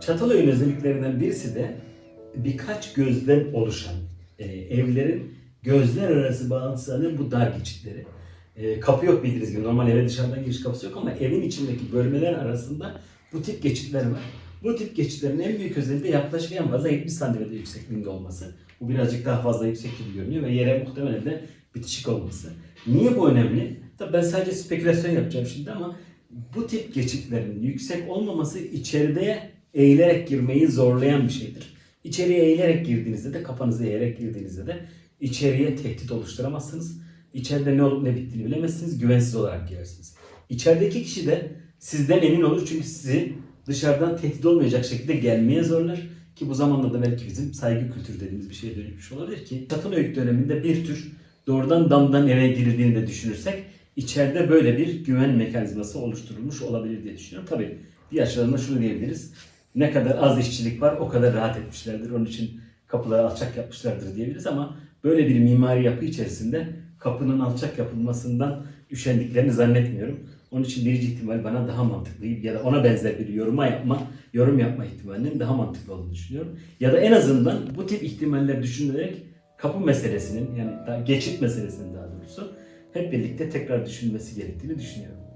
Çatalhöyük'ün özelliklerinden birisi de birkaç gözden oluşan e, evlerin gözler arası bağlantısının bu dar geçitleri. E, kapı yok bildiğiniz gibi. Normal eve dışarıdan giriş kapısı yok ama evin içindeki bölmeler arasında bu tip geçitler var. Bu tip geçitlerin en büyük özelliği de yaklaşık en fazla 70 santimetre yüksekliğinde olması. Bu birazcık daha fazla yüksek gibi görünüyor ve yere muhtemelen de bitişik olması. Niye bu önemli? Tabii ben sadece spekülasyon yapacağım şimdi ama bu tip geçitlerin yüksek olmaması içeride eğilerek girmeyi zorlayan bir şeydir. İçeriye eğilerek girdiğinizde de kafanızı eğerek girdiğinizde de içeriye tehdit oluşturamazsınız. İçeride ne olup ne bittiğini bilemezsiniz. Güvensiz olarak girersiniz. İçerideki kişi de sizden emin olur çünkü sizi dışarıdan tehdit olmayacak şekilde gelmeye zorlar. Ki bu zamanda da belki bizim saygı kültürü dediğimiz bir şeye dönüşmüş olabilir ki. Çatalhöyük döneminde bir tür doğrudan damdan eve girildiğini de düşünürsek içeride böyle bir güven mekanizması oluşturulmuş olabilir diye düşünüyorum. Tabii bir açıdan da şunu diyebiliriz. Ne kadar az işçilik var o kadar rahat etmişlerdir. Onun için kapıları alçak yapmışlardır diyebiliriz ama böyle bir mimari yapı içerisinde kapının alçak yapılmasından üşendiklerini zannetmiyorum. Onun için birinci ihtimal bana daha mantıklı ya da ona benzer bir yoruma yapma, yorum yapma ihtimalinin daha mantıklı olduğunu düşünüyorum. Ya da en azından bu tip ihtimaller düşünülerek kapı meselesinin yani geçit meselesinin daha doğrusu hep birlikte tekrar düşünülmesi gerektiğini düşünüyorum.